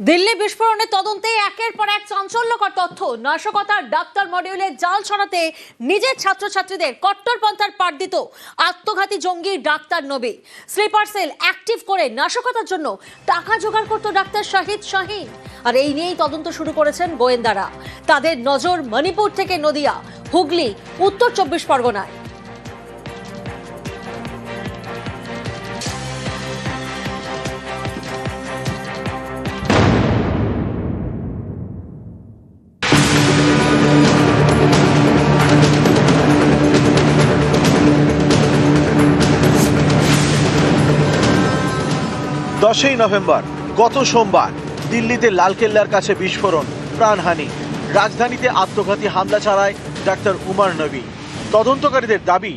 দিল্লি বিস্ফোরণের তদন্তে একের পর এক চাঞ্চল্যকর তথ্য। নাশকতার ডাক্তার মডিউলে জাল ছড়াতে নিজের ছাত্রছাত্রীদের কট্টরপন্থার পাঠ দিত আত্মঘাতী জঙ্গি ডাক্তার নবী স্লিপার সেল অ্যাক্টিভ করে নাশকতার জন্য টাকা জোগাড় করত ডাক্তার শাহিদ শাহিন। আর এই নিয়েই তদন্ত শুরু করেছেন গোয়েন্দারা। তাদের নজর মণিপুর থেকে নদিয়া, হুগলি, উত্তর চব্বিশ পরগনায়। দশই নভেম্বর, গত সোমবার, দিল্লিতে লালকেল্লার কাছে বিস্ফোরণ, প্রাণহানি। রাজধানীতে আত্মঘাতী হামলা চালায় ডাক্তার উমার নবী। তদন্তকারীদের দাবি,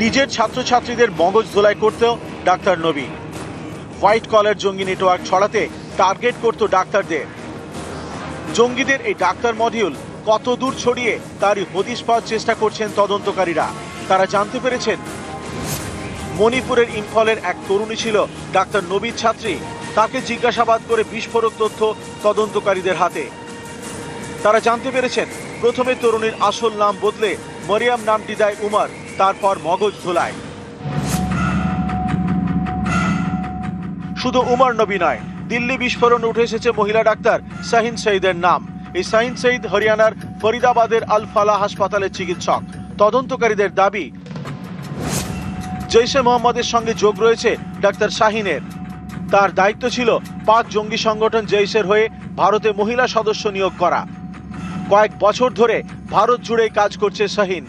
নিজের ছাত্রছাত্রীদের মগজ ধোলাই করতেও ডাক্তার নবী। হোয়াইট কলার জঙ্গি নেটওয়ার্ক ছড়াতে টার্গেট করত ডাক্তারদের। জঙ্গিদের এই ডাক্তার মডিউল কত দূর ছড়িয়ে তারই হদিশ পাওয়ার চেষ্টা করছেন তদন্তকারীরা। তারা জানতে পেরেছেন মণিপুরের ইম্ফলের এক তরুণী ছিল ডাক্তার নবীর ছাত্রী। তাকে জিজ্ঞাসাবাদ করে বিস্ফোরক তথ্য তদন্তকারীদের হাতে। তারা জানতে পেরেছেন, প্রথমে তরুণীর আসল নাম বদলে মরিয়াম নামটি দেয় উমার, তারপর মগজ ধোলায়। শুধু উমার নবী নয়, দিল্লি বিস্ফোরণ উঠে এসেছে মহিলা ডাক্তার শাহিন সঈদের নাম। এই শাহিন সঈদ হরিয়ানার ফরিদাবাদের আল ফালা হাসপাতালের চিকিৎসক। তদন্তকারীদের দাবি জৈশে মোহাম্মদের সঙ্গে যোগ রয়েছে ডাক্তার শাহিনের। তার দায়িত্ব ছিল পাক জঙ্গি সংগঠন জৈশের হয়ে ভারতে মহিলা সদস্য নিয়োগ করা। কয়েক বছর ধরে ভারত জুড়ে কাজ করছে শাহিন।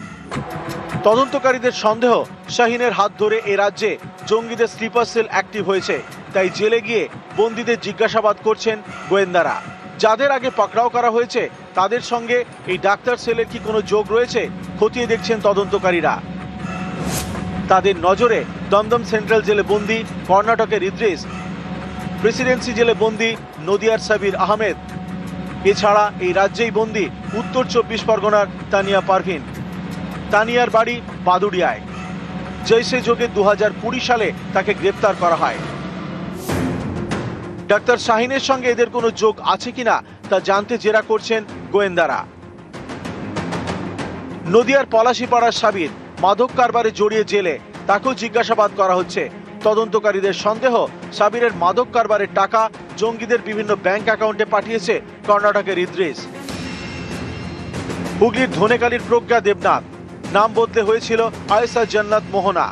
তদন্তকারীদের সন্দেহ, শাহিনের হাত ধরে এ রাজ্যে জঙ্গিদের স্লিপার সেল অ্যাক্টিভ হয়েছে, তাই জেলে গিয়ে বন্দীদের জিজ্ঞাসাবাদ করছেন গোয়েন্দারা। যাদের আগে পাকড়াও করা হয়েছে, তাদের সঙ্গে এই ডাক্তার সেলের কি কোনো যোগ রয়েছে, খতিয়ে দেখছেন তদন্তকারীরা। তাদের নজরে দমদম সেন্ট্রাল জেলে বন্দি, কর্ণাটকের ইদ্রিস, প্রেসিডেন্সি জেলে বন্দি নদিয়ার সাবির আহমেদ। এছাড়া এই রাজ্যেই বন্দি উত্তর চব্বিশ পরগনার তানিয়া পারভিন। তানিয়ার বাড়ি বাদুড়িয়ায়। জৈসে যোগে দু হাজার কুড়ি সালে তাকে গ্রেপ্তার করা হয়। ডাক্তার শাহিনের সঙ্গে এদের কোনো যোগ আছে কিনা তা জানতে জেরা করছেন গোয়েন্দারা। নদিয়ার পলাশিপাড়ার সাবির মাদক কারবারে জড়িয়ে জেলে, তাকেও জিজ্ঞাসাবাদ করা হচ্ছে। তদন্তকারীদের সন্দেহ, সাবিরের মাদক কারবারের টাকা জঙ্গিদের বিভিন্ন ব্যাংক অ্যাকাউন্টে পাঠিয়েছে কর্ণাটকের ইদ্রিস। হুগলির ধনেকালীর প্রজ্ঞা দেবনাথ। নাম বদলে হয়েছিল আয়েসা জান্নাত মোহনা।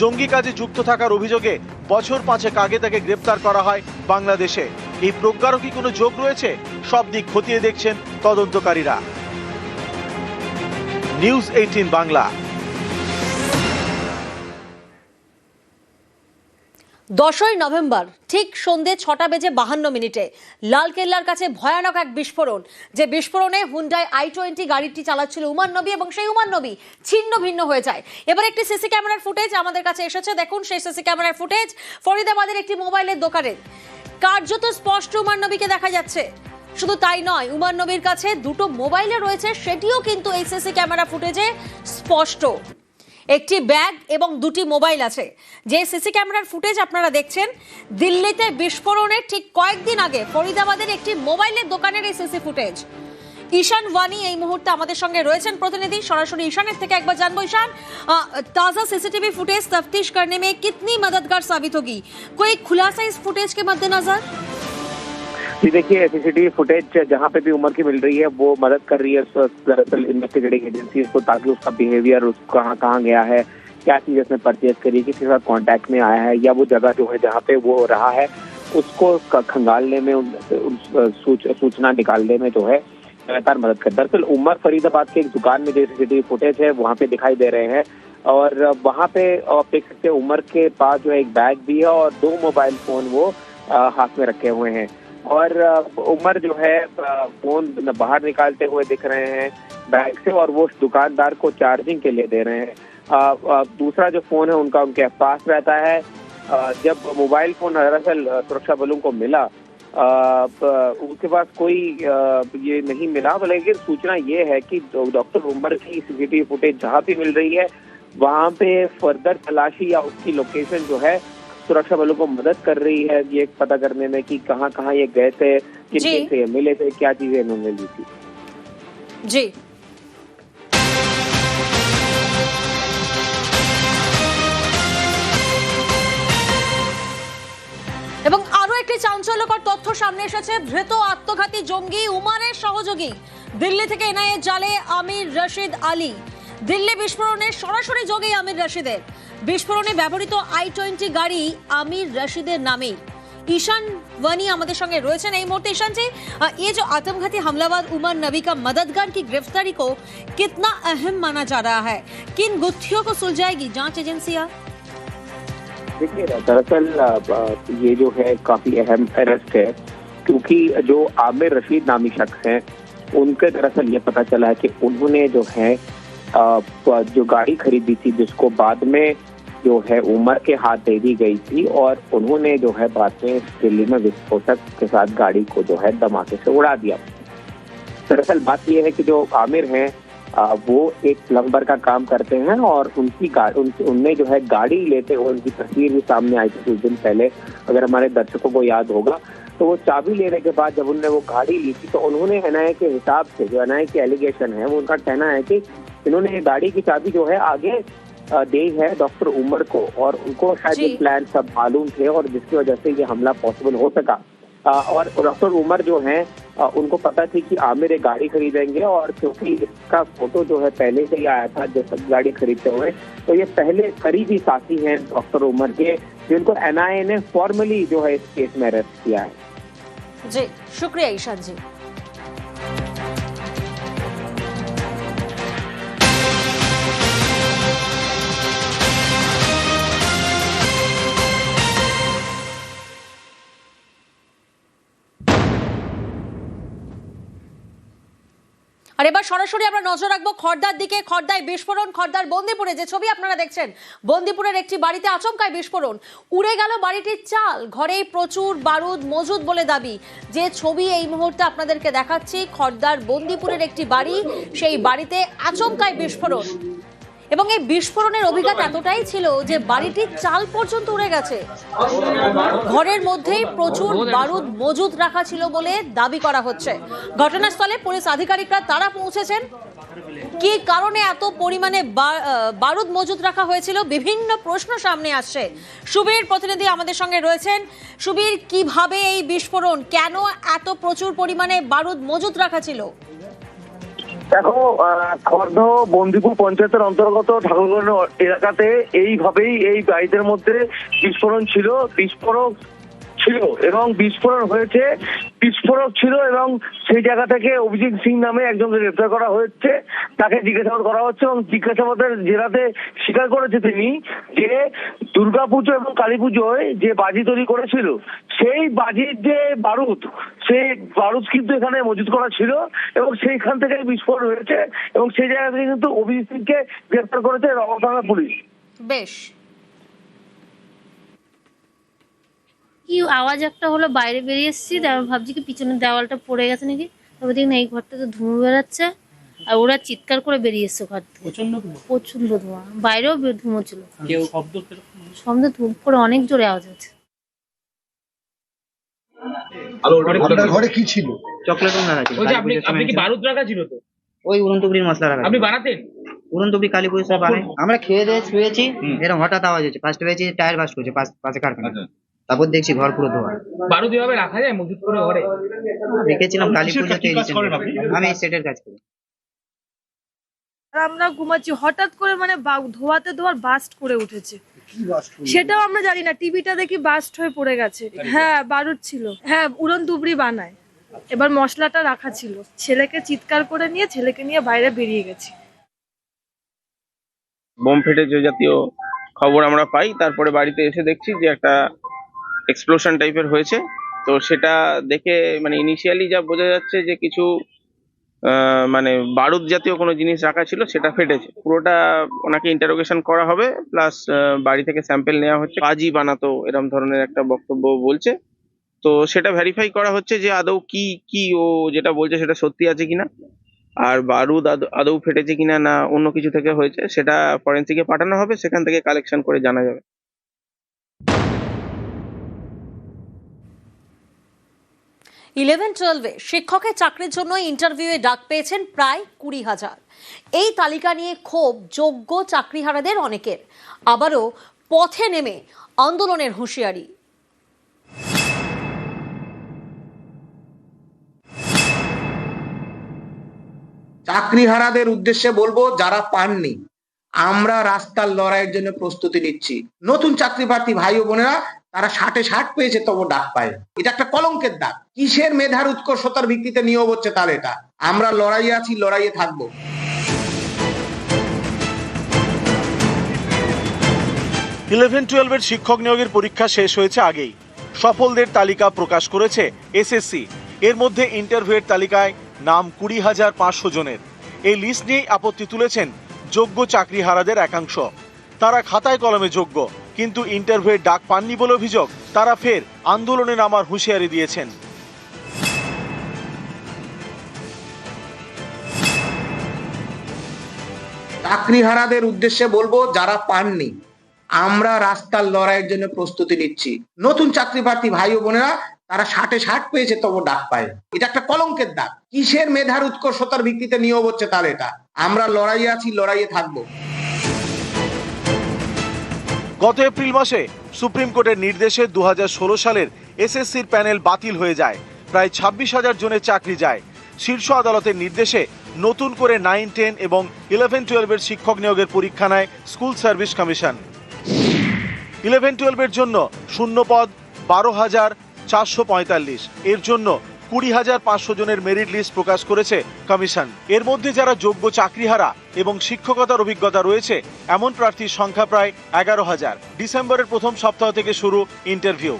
জঙ্গি কাজে যুক্ত থাকার অভিযোগে বছর পাঁচেক আগে তাকে গ্রেপ্তার করা হয় বাংলাদেশে। এই প্রজ্ঞারও কি কোনো যোগ রয়েছে? সব দিক খতিয়ে দেখছেন তদন্তকারীরা। News eighteen Bangla. দশই নভেম্বর, ঠিক সন্ধে ছটা বেজে বাহান্ন মিনিটে লালকেল্লার কাছে ভয়ানক এক বিস্ফোরণ, যে বিস্ফোরণে হুন্ডাই আই টোয়েন্টি গাড়িটি চালাচ্ছিল উমান নবী এবং সেই উমান নবী ছিন্ন ভিন্ন হয়ে যায়। এবার একটি সিসি ক্যামেরার ফুটেজ আমাদের কাছে এসেছে, দেখুন সেই সিসি ক্যামেরার ফুটেজ, ফরিদাবাদের একটি মোবাইলের দোকানে। কার্যত স্পষ্ট উমান নবীকে দেখা যাচ্ছে। শুধু তাই নয়, উমান নবীর কাছে দুটো মোবাইলে রয়েছে, সেটিও কিন্তু এই সিসি ক্যামেরা ফুটেজে স্পষ্ট। একটি ব্যাগ এবং দুটি মোবাইল আছে। যে সিসি ক্যামেরার ফুটেজ আপনারা দেখছেন, দিল্লিতে বিস্ফোরণের ঠিক কয়েকদিন আগে ফরিদাবাদের একটি মোবাইলের দোকানের এই সিসি ফুটেজ। ঈশান ওয়ানি এই মুহূর্তে আমাদের সঙ্গে রয়েছেন প্রতিনিধি। সরাসরি ঈশানের থেকে একবার জানব, ঈশান তাজা সিসিটিভি ফুটেজ তফতিশ करने में कितनी मददगार সাবিত होगी कोई খুলাসা इस फुटेज के मद्देनजर जी देखिए सीसीटीवी फुटेज जहाँ पे भी उम्र की मिल रही है वो मदद कर रही है दरअसल इन्वेस्टिगेटिंग एजेंसी को ताकि उसका बिहेवियर उस कहाँ कहाँ गया है क्या चीज़ उसने परचेज करी किसके साथ कांटेक्ट में आया है या वो जगह जो है जहाँ पे वो रहा है उसको खंगालने में सूच, सूचना निकालने में जो है लगातार मदद कर दरअसल उमर फरीदाबाद के एक दुकान में जो सीसीटीवी फुटेज है वहाँ पे दिखाई दे रहे हैं और वहाँ पे आप देख सकते हैं उमर के पास जो है एक बैग भी है और दो मोबाइल फ़ोन वो हाथ में रखे हुए हैं। और उमर जो है फ़ोन बाहर निकालते हुए दिख रहे हैं बैग से और वो दुकानदार को चार्जिंग के लिए दे रहे हैं। दूसरा जो फ़ोन है, उनका उनके पास रहता है। जब मोबाइल फ़ोन दरअसल सुरक्षा बलों को मिला उनके पास कोई ये नहीं मिला, लेकिन सूचना ये है कि डॉक्टर उमर की सीसीटीवी फुटेज जहाँ भी मिल रही है, वहाँ पे फर्दर तलाशी या उसकी लोकेशन जो है सुरक्षा बलों को मदद कर रही है ये पता करने में कि कहाँ कहाँ ये गए थे किन जी। किन से ये मिले थे क्या चीजें इन्होंने ली थी জি এবং আরো একটি চাঞ্চল্যকর তথ্য সামনে এসেছে ধৃত আত্মঘাতী জঙ্গি উমানের সহযোগী দিল্লি থেকে এনআইএ জালে আমির রশিদ আলী দিল্লি বিস্ফোরণের সরাসরি যোগী আমির রশিদের বিস্ফোরণে ব্যবহৃত আই টোয়েন্টি গাড়ি আমির রশিদের নামেই ईशान वानी हमारे संगे রয়েছেন এই মুহূর্তে ईशान जी अ, ये जो आत्मघाती हमलावर उमर नबी का मददगार की गिरफ्तारी को कितना अहम माना जा रहा है किन गुत्थियों को सुलझाएगी जांच एजेंसियां देखिए दरअसल अ, अ, ये जो है काफी अहम अरेस्ट है क्योंकि जो आमिर रशीद नामी शख्स हैं उनके दरअसल ये पता चला है कि उन्होंने जो है अ, प- जो गाड़ी खरीदी थी, जिसको बाद में जो है उमर के हाथ दे दी गई थी और उन्होंने जो है बाद में दिल्ली में विस्फोटक के साथ गाड़ी को जो है धमाके से उड़ा दिया। दरअसल बात यह है कि जो आमिर हैं वो एक प्लम्बर का काम करते हैं और उनकी उनकी उनने जो है गाड़ी लेते हुए उनकी तस्वीर भी सामने आई थी कुछ दिन पहले। अगर हमारे दर्शकों को याद होगा तो वो चाबी लेने के बाद जब उनने वो गाड़ी ली थी तो उन्होंने एनआईए के हिसाब से जो एनआईए की एलिगेशन है, वो उनका कहना है कि इन्होंने गाड़ी की चाबी जो है आगे दी है डॉक्टर उमर को और उनको शायद ये प्लान सब मालूम थे और जिसकी वजह से ये हमला पॉसिबल हो सका। और डॉक्टर उमर जो है उनको पता थी कि आमिर एक गाड़ी खरीदेंगे और क्योंकि इसका फ़ोटो जो है पहले से ही आया था जब गाड़ी खरीदते हुए तो ये पहले करीबी साथी हैं डॉक्टर उमर के जिनको एनआईए ने फॉर्मली जो है इस केस में अरेस्ट किया है। जी शुक्रिया ईशान जी। আর এবার সরাসরি আমরা নজর রাখব খর্দার দিকে, খর্দায় বিস্ফোরণ, খর্দার বন্দিপুরে যে ছবি আপনারা দেখছেন, বন্দিপুরের একটি বাড়িতে আচমকায় বিস্ফোরণ। উড়ে গেল বাড়িটির চাল, ঘরেই প্রচুর বারুদ মজুদ বলে দাবি। যে ছবি এই মুহূর্তে আপনাদেরকে দেখাচ্ছি, খর্দার বন্দিপুরের একটি বাড়ি, সেই বাড়িতে আচমকায় বিস্ফোরণ। এবং এই বিস্ফোরণের অভিজ্ঞতা এতটাই ছিল যে বাড়িটির চাল পর্যন্ত উড়ে গেছে। ঘরের মধ্যেই প্রচুর বারুদ মজুদ রাখা ছিল বলে দাবি করা হচ্ছে। ঘটনাস্থলে পুলিশ আধিকারিকরা তারা পৌঁছেছেন। কি কারণে এত পরিমাণে বারুদ মজুদ রাখা হয়েছিল বিভিন্ন প্রশ্ন সামনে আসছে। সুবীর প্রতিনিধি আমাদের সঙ্গে রয়েছেন। সুবীর কীভাবে এই বিস্ফোরণ? কেন এত প্রচুর পরিমাণে বারুদ মজুদ রাখা ছিল? দেখো খর্ধ বন্দিপুর পঞ্চায়েতের অন্তর্গত ঠাকুরগঞ্জ এলাকাতে এইভাবেই এই গাড়িদের মধ্যে বিস্ফোরণ ছিল। বিস্ফোরক ছিল এবং বিস্ফোরণ হয়েছে। বিস্ফোরক ছিল এবং সেই জায়গা থেকে অভিজিৎ সিং নামে একজনকে গ্রেপ্তার করা হয়েছে। তাকে জিজ্ঞাসাবাদ করা হচ্ছে এবং জিজ্ঞাসাবাদের জেরাতে স্বীকার করেছে তিনি যে দুর্গাপুজো এবং কালী পুজোয় যে বাজি তৈরি করেছিল, সেই বাজির যে বারুদ, সেই বারুদ কিন্তু এখানে মজুত করা ছিল এবং সেইখান থেকে বিস্ফোরণ হয়েছে এবং সেই জায়গা থেকে কিন্তু অভিজিৎ সিংকে গ্রেপ্তার করেছে রঙ পুলিশ। বেশ। কি আওয়াজ একটা হলো বাইরে বেরিয়ে এসেছি তারপর ভাবছি কি পিছনের দেওয়ালটা পড়ে গেছে নাকি। তারপর দেখি না এই ঘরটা তো ধুঁয়ো বেড়াচ্ছে আর ওরা চিৎকার করে বেরিয়ে এসছে ঘর থেকে। প্রচণ্ড ধোঁয়া। বাইরেও ধুঁয়ো ছিল শব্দ? ধূপ করে অনেক জোরে আওয়াজ হচ্ছে। আপনার ঘরে কি ছিল? চকলেট আপনি কি বারুদ রাখা ছিল তো? ওই উড়নতুবড়ির মশলা রাখা আপনি ছিল। বানাতেন? উড়নতুবড়ি কালী পুজোর সময় বানাই। আমরা খেয়ে দিয়ে শুয়েছি এরকম হঠাৎ আওয়াজ হচ্ছে। ফার্স্ট পেয়েছি টায়ার বাস্ট করছে পাশে কারখানা তারপর দেখছি ঘর পুরো ধোয়া। বারুদ এভাবে রাখা যায় মজুত করে ঘরে? রেখেছিলাম কালী পুজোতে আমি সেটের কাজ করি। আর আমরা ঘুমাচ্ছি হঠাৎ করে মানে বা- ধোয়াতে ধোয়ার বাস্ট করে উঠেছে। সেটাও আমরা জানি না টিভিটা দেখি বাস্ট হয়ে পড়ে গেছে। হ্যাঁ বারুদ ছিল। হ্যাঁ উড়ন দুবড়ি বানায়। এবার মশলাটা রাখা ছিল। ছেলেকে চিৎকার করে নিয়ে ছেলেকে নিয়ে বাইরে বেরিয়ে গেছি। বোম ফেটেছে জাতীয় খবর আমরা পাই তারপরে বাড়িতে এসে দেখছি যে একটা এক্সপ্লোশন টাইপের হয়েছে। তো সেটা দেখে মানে ইনিশিয়ালি যা বোঝা যাচ্ছে যে কিছু মানে বারুদ জাতীয় কোনো জিনিস রাখা ছিল, সেটা ফেটেছে। পুরোটা ওনাকে ইন্টারোগেশন করা হবে প্লাস বাড়ি থেকে স্যাম্পেল নেওয়া হচ্ছে। কাজই বানাতো, এরম ধরনের একটা বক্তব্য বলছে। তো সেটা ভেরিফাই করা হচ্ছে যে আদৌ কি কি ও যেটা বলছে সেটা সত্যি আছে কিনা। আর বারুদ আদৌ ফেটেছে কিনা না অন্য কিছু থেকে হয়েছে, সেটা ফরেন্সিকে পাঠানো হবে, সেখান থেকে কালেকশন করে জানা যাবে। ইলেভেন টুয়েলভে শিক্ষকের চাকরির জন্য ইন্টারভিউয়ে ডাক পেয়েছেন প্রায় কুড়ি হাজার। এই তালিকা নিয়ে ক্ষোভ যোগ্য চাকরিহারাদের অনেকের। আবারও পথে নেমে আন্দোলনের হুঁশিয়ারি। চাকরিহারাদের উদ্দেশ্যে বলব, যারা পাননি, আমরা রাস্তার লড়াইয়ের জন্য প্রস্তুতি নিচ্ছি। নতুন চাকরি প্রার্থী ভাই ও বোনেরা তারা ষাটে ষাট পেয়েছে, তবু ডাক পায় এটা একটা কলঙ্কের দাগ কিসের মেধার উৎকর্ষতার ভিত্তিতে নিয়োগ হচ্ছে তাহলে এটা? আমরা লড়াইয়ে আছি, লড়াইয়ে থাকব। ইলেভেন টুয়েলভের শিক্ষক নিয়োগের পরীক্ষা শেষ হয়েছে আগেই। সফলদের তালিকা প্রকাশ করেছে এসএসসি। এর মধ্যে ইন্টারভিউয়ের তালিকায় নাম কুড়ি হাজার পাঁচশো জনের। এই লিস্ট নিয়েই আপত্তি তুলেছেন যোগ্য চাকরিহারাদের একাংশ। তারা খাতায় কলমে যোগ্য। কিন্তু ইন্টারভিউয়ের ডাক পাননি বলে অভিযোগ, তারা ফের আন্দোলনে নামার হুঁশিয়ারি দিয়েছেন। চাকরিহারাদের উদ্দেশ্যে বলব, যারা পাননি, আমরা রাস্তার লড়াইয়ের জন্য প্রস্তুতি নিচ্ছি। নতুন চাকরি প্রার্থী ভাই ও বোনেরা, তারা ষাটে ষাট পেয়েছে, তবু ডাক পায় এটা একটা কলঙ্কের দাগ। কিসের মেধার উৎকর্ষতার ভিত্তিতে নিয়োগ হচ্ছে তাহলে এটা? আমরা লড়াইয়ে আছি, লড়াইয়ে থাকব। গত এপ্রিল মাসে সুপ্রিম কোর্টের নির্দেশে দু হাজার ষোলো সালের এসএসসির প্যানেল বাতিল হয়ে যায়। প্রায় ছাব্বিশ হাজার জনের চাকরি যায়। শীর্ষ আদালতের নির্দেশে নতুন করে নাইন, টেন এবং ইলেভেন, টুয়েলভের শিক্ষক নিয়োগের পরীক্ষা নেয় স্কুল সার্ভিস কমিশন। ইলেভেন, টুয়েলভের জন্য শূন্য পদ বারো হাজার চারশো পঁয়তাল্লিশ। এর জন্য কুড়ি হাজার পাঁচশো জনের মেরিট লিস্ট প্রকাশ করেছে কমিশন এর মধ্যে যারা যোগ্য চাকরিহারা এবং শিক্ষকতার অভিজ্ঞতা রয়েছে, এমন প্রার্থীর সংখ্যা প্রায় এগারো হাজার। ডিসেম্বরের প্রথম সপ্তাহ থেকে শুরু ইন্টারভিউ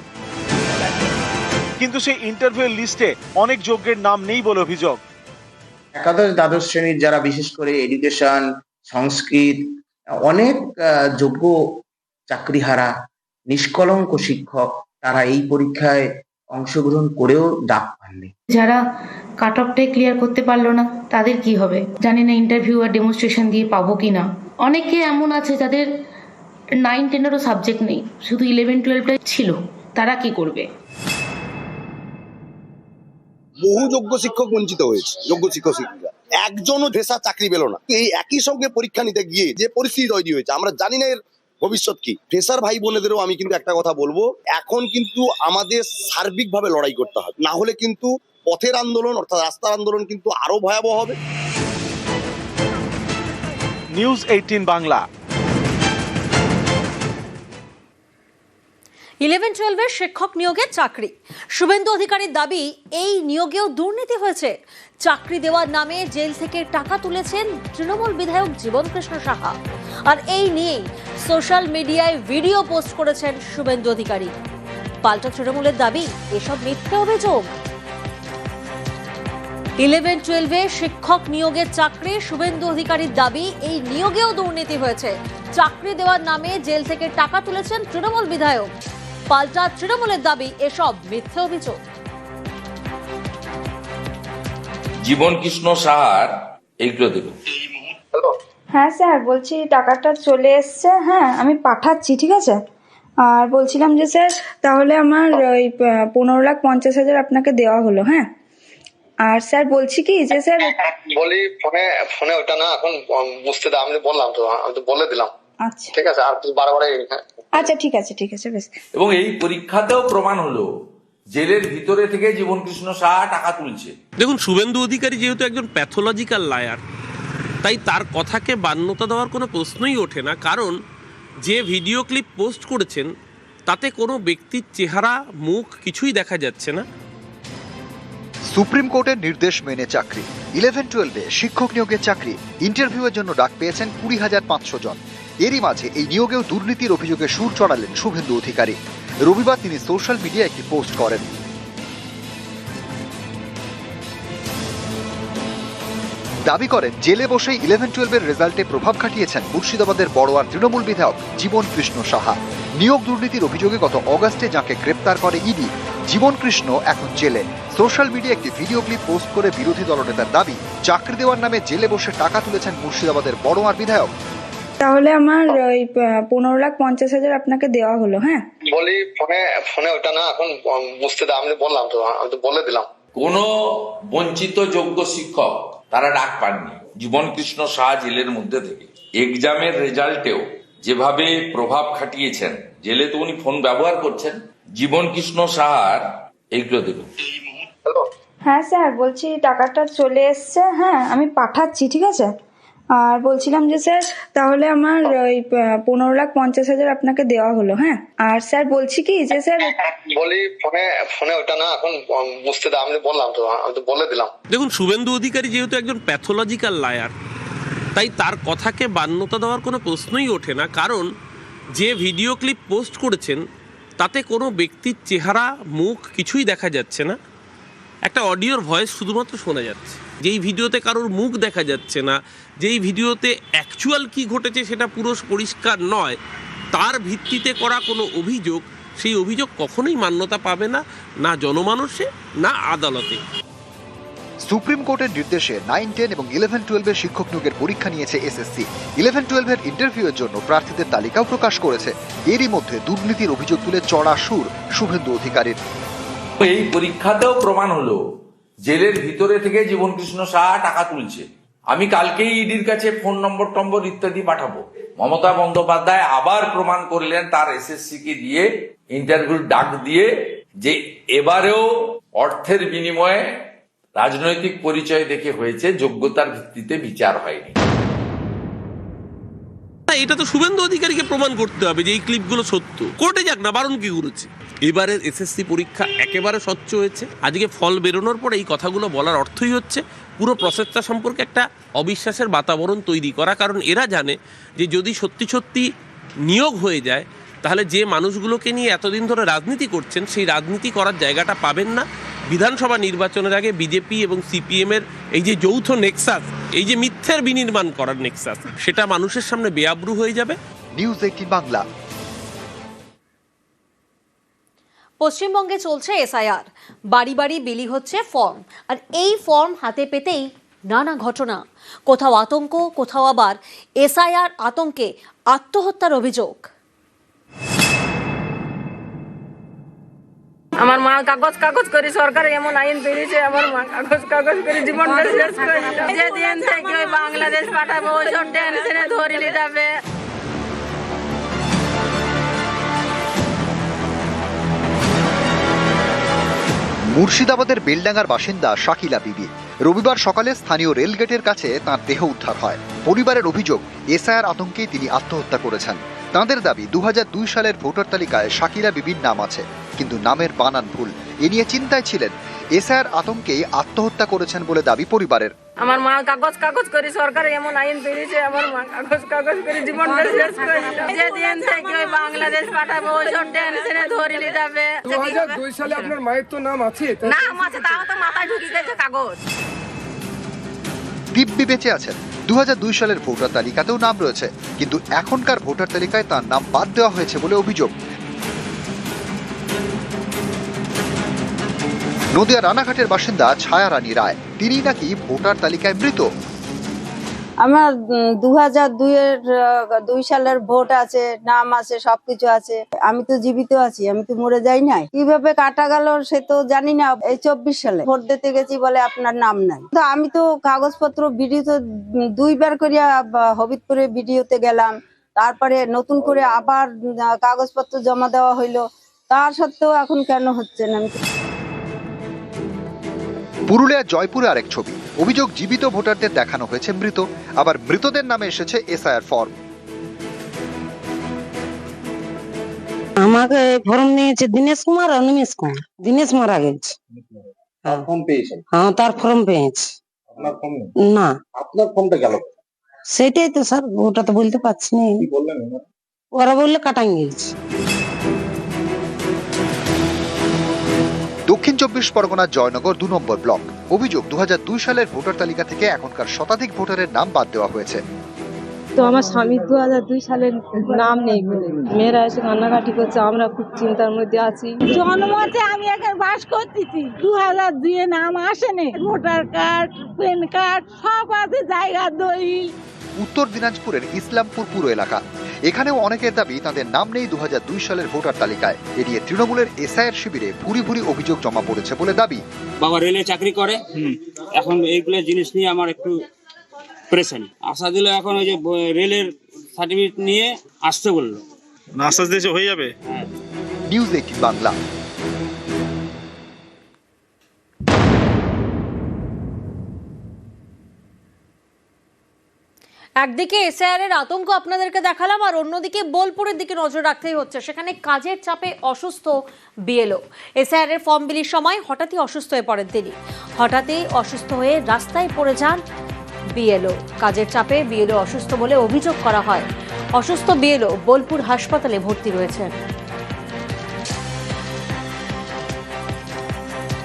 কিন্তু সেই ইন্টারভিউয়ের লিস্টে অনেক যোগ্যের নাম নেই বলে অভিযোগ। একাদশ দ্বাদশ শ্রেণির যারা বিশেষ করে এডুকেশন সংস্কৃত, অনেক যোগ্য চাকরিহারা, নিষ্কলঙ্ক শিক্ষক, তারা এই পরীক্ষায় অংশগ্রহণ করেও ডাক পাননি। যারা কাট অফটাই ক্লিয়ার করতে পারল না তাদের কি হবে? জানি না ইন্টারভিউ আর ডেমনস্ট্রেশন দিয়ে পাবো কি না। অনেকে এমন আছে যাদের নাইন টেনেরও সাবজেক্ট নেই শুধু ইলেভেন টুয়েলভটা ছিল। তারা কি করবে? বহু যোগ্য শিক্ষক বঞ্চিত হয়েছে যোগ্য শিক্ষক শিক্ষিকা। একজনও ভেসা চাকরি পেল না। এই একই সঙ্গে পরীক্ষা নিতে গিয়ে যে পরিস্থিতি তৈরি হয়েছে আমরা জানি না এর ভবিষ্যৎ কি? ফ্রেশার ভাই বোনেদেরও আমি কিন্তু একটা কথা বলব, এখন কিন্তু আমাদের সার্বিকভাবে লড়াই করতে হবে। না হলে কিন্তু পথের আন্দোলন অর্থাৎ রাস্তার আন্দোলন কিন্তু আরও ভয়াবহ হবে। News eighteen Bangla. ইলেভেন টুয়েলভের শিক্ষক নিয়োগের চাকরি। শুভেন্দু অধিকারীর দাবি, এই নিয়োগেও দুর্নীতি হয়েছে। চাকরি দেওয়ার নামে জেল থেকে টাকা তুলেছেন তৃণমূল বিধায়ক জীবনকৃষ্ণ সাহা। আর এই নিয়েই সোশ্যাল মিডিয়ায় ভিডিও পোস্ট করেছেন শুভেন্দু অধিকারী। পাল্টা তৃণমূলের দাবি, এসব মিথ্যে অভিযোগ। ইলেভেন টুয়েলভে শিক্ষক নিয়োগের চাকরি, শুভেন্দু অধিকারীর দাবি, এই নিয়োগেও দুর্নীতি হয়েছে। চাকরি দেওয়ার নামে জেল থেকে টাকা তুলেছেন তৃণমূল বিধায়ক। পাল্টা তৃণমূলের দাবি এসব মিথ্যে অভিযোগ। জীবন কৃষ্ণ সাহার এইগুলো দেখুন। হ্যাঁ স্যার বলছি টাকাটা চলে এসছে হ্যাঁ আমি পাঠাচ্ছি ঠিক আছে? আর বলছিলাম যে স্যার তাহলে আমার ওই পনেরো লাখ পঞ্চাশ হাজার আপনাকে দেওয়া হলো হ্যাঁ? আর স্যার বলছি কি যে স্যার বলি ফোনে ফোনে ওটা না এখন বুঝতে দাও আমি বললাম তো আমি তো বলে দিলাম। আচ্ছা। ঠিক আছে আর বারবার আচ্ছা ঠিক আছে ঠিক আছে বেশ। এবং এই পরীক্ষাতেও প্রমাণ হলো জেলের ভিতরে থেকে জীবন কৃষ্ণ সাহা টাকা তুলছে। দেখুন শুভেন্দু অধিকারী যেহেতু একজন প্যাথোলজিক্যাল লায়ার তাই তার কথাকে বান্যতা দেওয়ার কোনো প্রশ্নই ওঠে না। কারণ যে ভিডিও ক্লিপ পোস্ট করেছেন তাতে কোনো ব্যক্তির চেহারা মুখ কিছুই দেখা যাচ্ছে না। সুপ্রিম কোর্টের নির্দেশ মেনে চাকরি। ইলেভেন টুয়েলভে শিক্ষক নিয়োগের চাকরি। ইন্টারভিউয়ের জন্য ডাক পেয়েছেন কুড়ি হাজার পাঁচশো জন। এরই মাঝে এই নিয়োগেও দুর্নীতির অভিযোগে সুর চড়ালেন শুভেন্দু অধিকারী। রবিবার তিনি সোশ্যাল মিডিয়ায় একটি পোস্ট করেন। দাবি করেন, জেলে বসেই ইলেভেন টুয়েলভের রেজাল্টে প্রভাব খাটিয়েছেন মুর্শিদাবাদের বড়োয়ার তৃণমূল বিধায়ক জীবন কৃষ্ণ সাহা। নিয়োগ দুর্নীতির অভিযোগে গত অগাস্টে যাকে গ্রেপ্তার করে ইডি, জীবন কৃষ্ণ এখন জেলে। সোশ্যাল মিডিয়া একটি ভিডিও ক্লিপ পোস্ট করে বিরোধী দলনেতার দাবি, চাকরি দেওয়ার নামে জেলে বসে টাকা তুলেছেন মুর্শিদাবাদের বড়োয়ার বিধায়ক তাহলে আমার ওই পনেরো লাখ পঞ্চাশ হাজার আপনাকে দেওয়া হলো হ্যাঁ? বলি ফোনে ফোনে ওটা না এখন বুঝতে দাও আমি বললাম তো আমি তো বলে দিলাম। কোনো বঞ্চিত যোগ্য শিক্ষক তারা ডাক পাননি। জীবন কৃষ্ণ শাহ জেলের মধ্যে থেকে। এক্সামের রেজাল্টেও যেভাবে প্রভাব খাটিয়েছেন জেলে তো উনি ফোন ব্যবহার করছেন জীবন কৃষ্ণ সাহার এইগুলো দেখুন। হ্যাঁ স্যার বলছি টাকাটা চলে এসছে হ্যাঁ আমি পাঠাচ্ছি ঠিক আছে? আর বলছিলাম যে স্যার তাহলে আমার ওই পনেরো লাখ পঞ্চাশ হাজার আপনাকে দেওয়া হলো হ্যাঁ? আর স্যার বলছি কি যে স্যার বলি ফোনে ফোনে ওটা না এখন বুঝতে দাও আমি বললাম তো আমি তো বলে দিলাম। দেখুন শুভেন্দু অধিকারী যেহেতু একজন প্যাথোলজিক্যাল লায়ার তাই তার কথাকে বান্যতা দেওয়ার কোনো প্রশ্নই ওঠে না। কারণ যে ভিডিও ক্লিপ পোস্ট করেছেন তাতে কোনো ব্যক্তির চেহারা মুখ কিছুই দেখা যাচ্ছে না। একটা অডিওর ভয়েস শুধুমাত্র শোনা যাচ্ছে। যেই ভিডিওতে কারোর মুখ দেখা যাচ্ছে না, যেই ভিডিওতে অ্যাকচুয়াল কি ঘটেছে সেটা পুরো পরিষ্কার নয়, তার ভিত্তিতে করা কোনো অভিযোগ, সেই অভিযোগ কখনোই মান্যতা পাবে না না জনমানুষে, না আদালতে। সুপ্রিম কোর্টের নির্দেশে নাইন টেন এবং ইলেভেন টুয়েলভের শিক্ষক নিয়োগের পরীক্ষা নিয়েছে এসএসসি ইলেভেন টুয়েলভের ইন্টারভিউয়ের জন্য প্রার্থীদের তালিকাও প্রকাশ করেছে। এরই মধ্যে দুর্নীতির অভিযোগ তুলে চড়া সুর শুভেন্দু অধিকারীর। এই পরীক্ষাতেও প্রমাণ হলো, জেলের ভিতরে থেকে জীবন কৃষ্ণ সাহা টাকা তুলছে। আমি কালকেই ইডির কাছে ফোন নম্বর টম্বর ইত্যাদি পাঠাবো। মমতা বন্দ্যোপাধ্যায় আবার প্রমাণ করলেন তার এসএসসি কে দিয়ে ইন্টারভিউ ডাক দিয়ে, যে এবারেও অর্থের বিনিময়ে রাজনৈতিক পরিচয় দেখে হয়েছে, যোগ্যতার ভিত্তিতে বিচার হয়নি। এটা তো শুভেন্দু অধিকারীকে প্রমাণ করতে হবে যে এই ক্লিপগুলো সত্য। কোর্টে যাক না, বারণ কি করেছে? এবারে এসএসসি পরীক্ষা একেবারে স্বচ্ছ হয়েছে। আজকে ফল বেরোনোর পরে এই কথাগুলো বলার অর্থই হচ্ছে পুরো প্রসেসটা সম্পর্কে একটা অবিশ্বাসের বাতাবরণ তৈরি করা। কারণ এরা জানে যে যদি সত্যি সত্যি নিয়োগ হয়ে যায়, তাহলে যে মানুষগুলোকে নিয়ে এতদিন ধরে রাজনীতি করছেন, সেই রাজনীতি করার জায়গাটা পাবেন না। বিধানসভা নির্বাচনের আগে বিজেপি এবং সিপিএমের এই যে যৌথ নেক্সাস এই যে মিথ্যের বিনির্মাণ করার নেক্সাস সেটা মানুষের সামনে বেআব্রু হয়ে যাবে? News eighteen Bangla. পশ্চিমবঙ্গে চলছে এসআইআর। বাড়ি বাড়ি বিলি হচ্ছে ফর্ম আর এই ফর্ম হাতে পেতেই নানা ঘটনা। কোথাও আতঙ্ক কোথাও আবার এসআইআর আতঙ্কে আত্মহত্যার অভিযোগ। আমার মা কাগজ কাগজ করে সরকার এমন আইন বেরিয়েছে আমার মা কাগজ কাগজ করে জীবনটা শেষ করে। যেদিন থেকে বাংলাদেশ পাঠাবো, ওই সব টেনশনে ধরিয়ে যাবে মুর্শিদাবাদের বেলডাঙ্গার বাসিন্দা শাকিলা বিবি। রবিবার সকালে স্থানীয় রেলগেটের কাছে তার দেহ উদ্ধার হয়। পরিবারের অভিযোগ, এসআইআর আতঙ্কেই তিনি আত্মহত্যা করেছেন। তাঁদের দাবি দু হাজার দুই সালের ভোটার তালিকায় শাকিলা বিবির নাম আছে। কিন্তু নামের বানান ভুল। এ নিয়ে চিন্তায় ছিলেন। এসআইআর আতঙ্কেই আত্মহত্যা করেছেন বলে দাবি পরিবারের। আমার মা কাগজ কাগজ করে সরকার এমন আইন বেরিয়েছে আমার মা কাগজ কাগজ করে জীবনটা শেষ করে। দিল। যেদিন থেকে ওই বাংলাদেশ পাঠাবো ওই সব টেনশনে ধরিয়ে যাবে। দুই সালে আপনার মায়ের তো নাম আছে? নাম আছে তাও তো মাথায় ঢুকিয়ে গেছে কাগজ। দিব্যি বেঁচে আছেন। দু হাজার দুই সালের ভোটার তালিকাতেও নাম রয়েছে। কিন্তু এখনকার ভোটার তালিকায় তার নাম বাদ দেওয়া হয়েছে বলে অভিযোগ। নদিয়া রানাঘাটের বাসিন্দা ছায়া রানী রায়। তিনি নাকি ভোটার তালিকায় মৃত? আমার দু হাজার দুইয়ের দুই সালের ভোট আছে, নাম আছে, সবকিছু আছে। আমি তো জীবিত আছি, আমি তো মরে যাই নাই। কীভাবে কাটা গেল সে তো জানি না। এই চব্বিশ সালে ভোট দিতে গেছি বলে আপনার নাম নাই। তো আমি তো কাগজপত্র, ভিডিও তো দুইবার করিয়া হবিবপুরে ভিডিওতে গেলাম। তারপরে নতুন করে আবার কাগজপত্র জমা দেওয়া হইল। তার সত্ত্বেও এখন কেন হচ্ছে না? পুরুলিয়ার জয়পুরে আরেক ছবি। অভিযোগ জীবিত ভোটারদের দেখানো হয়েছে মৃত আবার মৃতদের নামে এসেছে এসআইআর ফর্ম। আমাকে ফর্ম নিয়েছে দীনেশ কুমার আর নিমেশ কুমার। দীনেশ মারা গেছে। হ্যাঁ তার ফর্ম পেয়েছে। না। আপনার ফর্মটা গেল সেটাই তো স্যার ওটা তো বলতে পারছি না। কি বললেন ওনারা? ওরা বললে কাটাং গেছে দক্ষিণ চব্বিশ পরগনার জয়নগর দু নম্বর ব্লক। অভিযোগ দু হাজার দুই সালের ভোটার তালিকা থেকে এখনকার শতাধিক ভোটারের নাম বাদ দেওয়া হয়েছে। তো আমার স্বামী দু হাজার দুই সালের নাম নেই। বলে মেয়েরা এসে কান্নাকাটি করছে আমরা খুব চিন্তার মধ্যে আছি। জন্মতে আমি এখানে বাস করতেছি। দু হাজার দুয়ে নাম আসেনি। ভোটার কার্ড প্যান কার্ড সব আছে জায়গা দলিল উত্তর দিনাজপুরের ইসলামপুর পুর এলাকা। এখানেও অনেকের দাবি তাদের নাম নেই দু সালের ভোটার তালিকায়। এড়িয়ে তৃণমূলের এসআইয়ের শিবিরে ভুরি ভুরি অভিযোগ জমা পড়েছে বলে দাবি। বাবা রেলে চাকরি করে এখন এইগুলো জিনিস নিয়ে আমার একটু প্রেশানি আশা দিল এখন ওই যে রেলের সার্টিফিকেট নিয়ে আসতে বলল। আশ্বাস দিয়েছে হয়ে যাবে। News eighteen Bangla. একদিকে এসআইআর এর আতঙ্ক আপনাদেরকে দেখালাম, আর অন্যদিকে বোলপুরের দিকে নজর রাখতেই হচ্ছে। সেখানে কাজের চাপে অসুস্থ বিএলও। এসআইআর এর ফর্ম বিলির সময় হঠাৎই অসুস্থ হয়ে পড়েন তিনি। হঠাৎই অসুস্থ হয়ে রাস্তায় পড়ে যান বিএলও। কাজের চাপে বিএলও অসুস্থ বলে অভিযোগ করা হয়। অসুস্থ বিএলও বোলপুর হাসপাতালে ভর্তি রয়েছেন।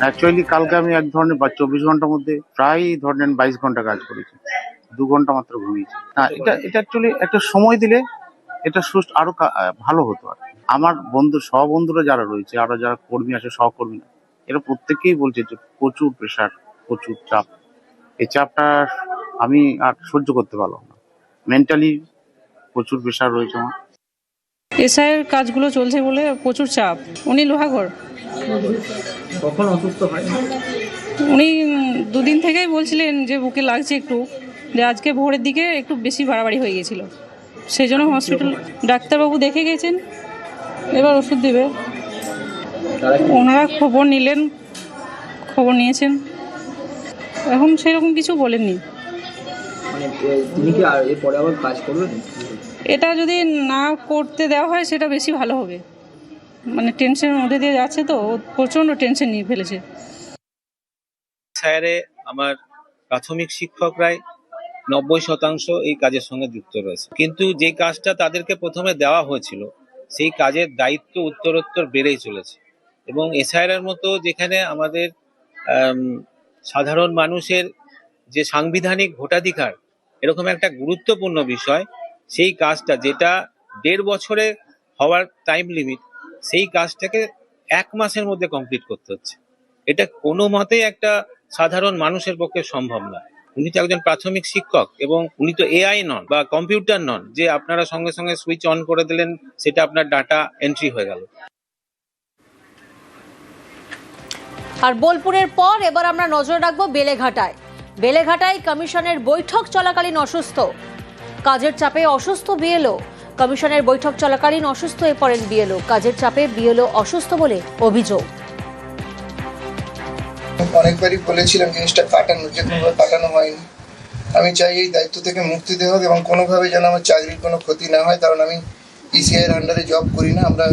অ্যাকচুয়ালি কালকে আমি এক ধরনের চব্বিশ ঘণ্টার মধ্যে প্রায় ধরেন বাইশ ঘণ্টা কাজ করেছি। দু ঘণ্টা মাত্র ঘুমিয়েছি। না এটা এটা অ্যাকচুয়ালি একটা সময় দিলে এটা সুস্থ আরও কা- ভালো হতো আর আমার বন্ধু সহবন্ধুরা যারা রয়েছে আরও যারা কর্মী আছে সহকর্মী এরা প্রত্যেকেই বলছে যে প্রচুর প্রেশার প্রচুর চাপ। এই চাপটা আমি আর সহ্য করতে পারলাম না। মেন্টালি প্রচুর প্রেশার রয়েছে আমার। এসআইয়ের কাজগুলো চলছে বলে প্রচুর চাপ। উনি লোহাগড় কখন অসুস্থ হয়? উনি দুদিন থেকেই বলছিলেন যে বুকে লাগছে একটু। আজকে ভোরের দিকে একটু বেশি বাড়াবাড়ি হয়ে গেছিল। সেই জন্য হসপিটাল ডাক্তারবাবু দেখে গেছেন এবার ওষুধ দেবে। ওনারা খবর নিলেন খবর নিয়েছেন। এখন সেরকম কিছু বলেননি। মানে এটা যদি না করতে দেওয়া হয় সেটা বেশি ভালো হবে। মানে টেনশনের মধ্যে দিয়ে যাচ্ছে তো প্রচণ্ড টেনশন নিয়ে ফেলেছে। স্যারে আমার প্রাথমিক শিক্ষকরাই নব্বই শতাংশ এই কাজের সঙ্গে যুক্ত রয়েছে। কিন্তু যে কাজটা তাদেরকে প্রথমে দেওয়া হয়েছিল, সেই কাজের দায়িত্ব উত্তরোত্তর বেড়েই চলেছে। এবং এসআইআর মতো যেখানে আমাদের সাধারণ মানুষের যে সাংবিধানিক ভোটাধিকার, এরকম একটা গুরুত্বপূর্ণ বিষয়, সেই কাজটা যেটা দেড় বছরে হওয়ার টাইম লিমিট সেই কাজটাকে এক মাসের মধ্যে কমপ্লিট করতে হচ্ছে। এটা কোনো মতেই একটা সাধারণ মানুষের পক্ষে সম্ভব নয়। উনি তো একজন প্রাথমিক শিক্ষক এবং উনি তো এআই নন বা কম্পিউটার নন। যে আপনারা সঙ্গে সঙ্গে সুইচ অন করে দিলেন, সেটা আপনার ডাটা এন্ট্রি হয়ে গেল। আর বোলপুরের পর এবার আমরা নজর রাখব বেলেঘাটায়। বেলেঘাটায় কমিশনের বৈঠক চলাকালীন অসুস্থ। কাজের চাপে অসুস্থ বিএলও কমিশনের বৈঠক চলাকালীন অসুস্থ হয়ে পড়েন বিএলও কাজের চাপে বিএলও অসুস্থ বলে অভিযোগ। অনেকবারই বলেছিলাম জিনিসটা কাটানো, যে কোনোভাবে কাটানো হয়নি। আমি চাই এই দায়িত্ব থেকে মুক্তি দেওয়া হোক এবং কোনোভাবে যেন আমার চাকরির কোনো ক্ষতি না হয়, কারণ আমি ইসিআইয়ের আন্ডারে জব করি না। আমরা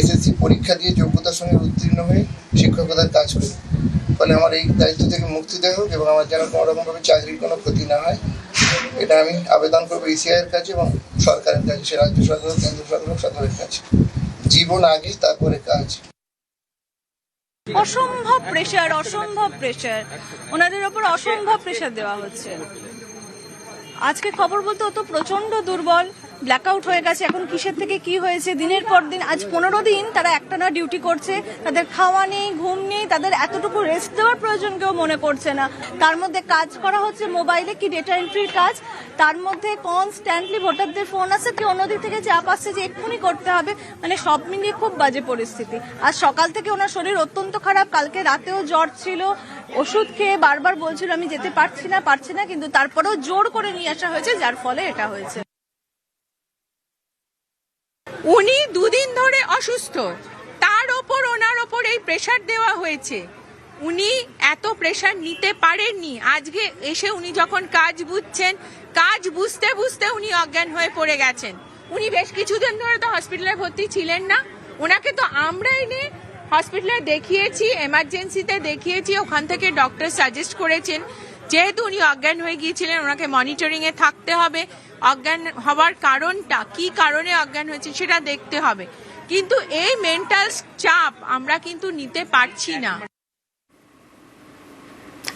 এসএসসি পরীক্ষা দিয়ে যোগ্যতার সঙ্গে উত্তীর্ণ হয়ে শিক্ষকতার কাজ করি। ফলে আমার এই দায়িত্ব থেকে মুক্তি দেওয়া হোক এবং আমার যেন কোনো রকমভাবে চাকরির কোনো ক্ষতি না হয়, এটা আমি আবেদন করব ইসিআইয়ের কাছে এবং সরকারের কাছে, সে রাজ্য সরকার কেন্দ্র সরকার সরকারের কাছে। জীবন আগে, তারপরে কাজ। অসম্ভব প্রেশার অসম্ভব প্রেশার ওনাদের ওপর অসম্ভব প্রেশার দেওয়া হচ্ছে। আজকে খবর বলতে ও তো প্রচণ্ড দুর্বল ব্ল্যাকআউট হয়ে গেছে। এখন কিসের থেকে কি হয়েছে? দিনের পর দিন, আজ পনেরো দিন তারা একটানা ডিউটি করছে। তাদের খাওয়া নেই, ঘুম নেই, তাদের এতটুকু রেস্ট দেওয়ার প্রয়োজন কেউ মনে করছে না। তার মধ্যে কাজ করা হচ্ছে মোবাইলে কি ডেটা এন্ট্রির কাজ? তার মধ্যে কনস্ট্যান্টলি ভোটারদের ফোন আসছে কি অন্যদিক থেকে চাপ আসছে যে এক্ষুনি করতে হবে? মানে সব মিলিয়ে খুব বাজে পরিস্থিতি। আর সকাল থেকে ওনার শরীর অত্যন্ত খারাপ, কালকে রাতেও জ্বর ছিল। ওষুধ খেয়ে বারবার বলছিল, আমি যেতে পারছি না পারছি না। কিন্তু তারপরেও জোর করে নিয়ে আসা হয়েছে, যার ফলে এটা হয়েছে। উনি দুদিন ধরে অসুস্থ। তার ওপর, ওনার ওপর এই প্রেশার দেওয়া হয়েছে। উনি এত প্রেশার নিতে পারেননি। আজকে এসে উনি যখন কাজ বুঝছেন, কাজ বুঝতে বুঝতে উনি অজ্ঞান হয়ে পড়ে গেছেন। উনি বেশ কিছুদিন ধরে তো হসপিটালে ভর্তি ছিলেন না। ওনাকে তো আমরা এনে হসপিটালে দেখিয়েছি এমার্জেন্সিতে দেখিয়েছি, ওখান থেকে ডক্টর সাজেস্ট করেছেন। যেহেতু উনি অজ্ঞান হয়ে গিয়েছিলেন, ওনাকে মনিটরিংয়ে থাকতে হবে। অজ্ঞান হওয়ার কারণটা, কি কারণে অজ্ঞান হয়েছে সেটা দেখতে হবে। কিন্তু এই মেন্টাল চাপ আমরা কিন্তু নিতে পারছি না।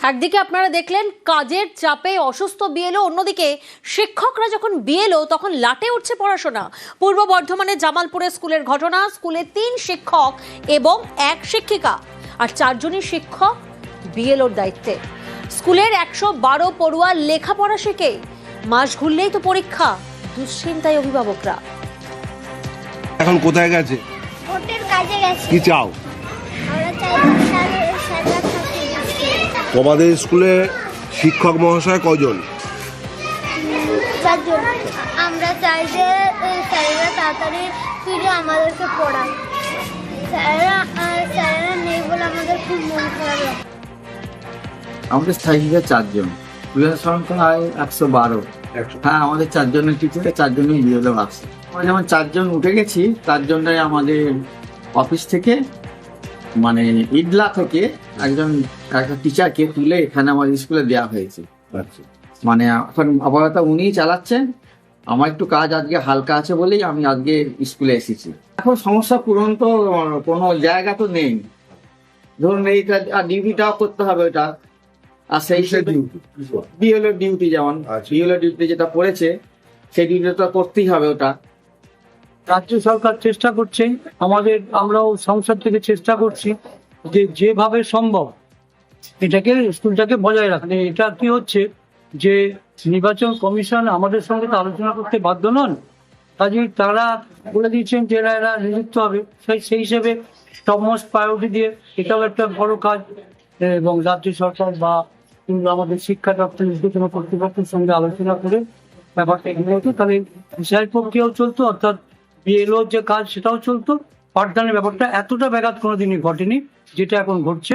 একদিকে আপনারা দেখলেন কাজের চাপে অসুস্থ বিএলও অন্যদিকে শিক্ষকরা যখন বিএলও তখন লাটে উঠছে পড়াশোনা। পূর্ব বর্ধমানে জামালপুরের স্কুলের ঘটনা স্কুলে তিন শিক্ষক এবং এক শিক্ষিকা আর চারজনই শিক্ষক বিএলওর দায়িত্বে। স্কুলের একশো বারো পড়ুয়া লেখাপড়া শেখে। মাস ঘুরলেই তো পরীক্ষা দুশ্চিন্তায় অভিভাবকরা। এখন কোথায় গেছে? কাজে গেছে। কি চাও আমরা চাই স্যার স্যাররা থাকতে তোমাদের স্কুলে শিক্ষক মহাশয় কজন? চারজন। আমরা চাই যে স্যারেরা তাড়াতাড়ি ফিরে আমাদেরকে পড়ায় স্যারেরা স্যারেরা নেই বলে আমাদের খুব মন খারাপ। আমাদের স্থায়ী টিচার চারজন। বিএলও সংখ্যা হয় একশো বারো। হ্যাঁ আমাদের চারজনের টিচারে চারজনই বিএলও আছে আমরা যেমন চারজন উঠে গেছি তার জন্যই আমাদের অফিস থেকে মানে ইডলা থেকে একজন একটা টিচারকে তুলে এখানে আমার স্কুলে দেওয়া হয়েছে। মানে এখন আপাতত উনিই চালাচ্ছেন। আমার একটু কাজ আজকে হালকা আছে বলেই আমি আজকে স্কুলে এসেছি। এখন সমস্যা পূরণ তো কোনো জায়গা তো নেই। ধরুন এইটা আর ডিউটিটাও করতে হবে ওটা। আর সেই বিএলও ডিউটি যেমন বিএলও ডিউটি যেটা পড়েছে সেই ডিউটিটা করতেই হবে ওটা। রাজ্য সরকার চেষ্টা করছে, আমাদের আমরাও সংসদ থেকে চেষ্টা করছি যে যেভাবে সম্ভব এটাকে, স্কুলটাকে বজায় রাখতে। এটা কি হচ্ছে যে নির্বাচন কমিশন আমাদের সঙ্গে তো আলোচনা করতে বাধ্য নন, কাজেই তারা বলে দিয়েছেন যে এরা এরা নিযুক্ত হবে। সেই সেই হিসেবে টপমোস্ট প্রায়োরিটি দিয়ে এটাও একটা বড় কাজ, এবং রাজ্য সরকার বা আমাদের শিক্ষা দপ্তর উদ্যোতন কর্তৃপক্ষের সঙ্গে আলোচনা করে ব্যাপারটা এগিয়ে তাহলে বিচার প্রক্রিয়াও চলতো, অর্থাৎ বিএলওর যে কাজ সেটাও চলতো। পাঠদানের ব্যাপারটা এতটা ব্যাঘাত কোনোদিনই ঘটেনি যেটা এখন ঘটছে।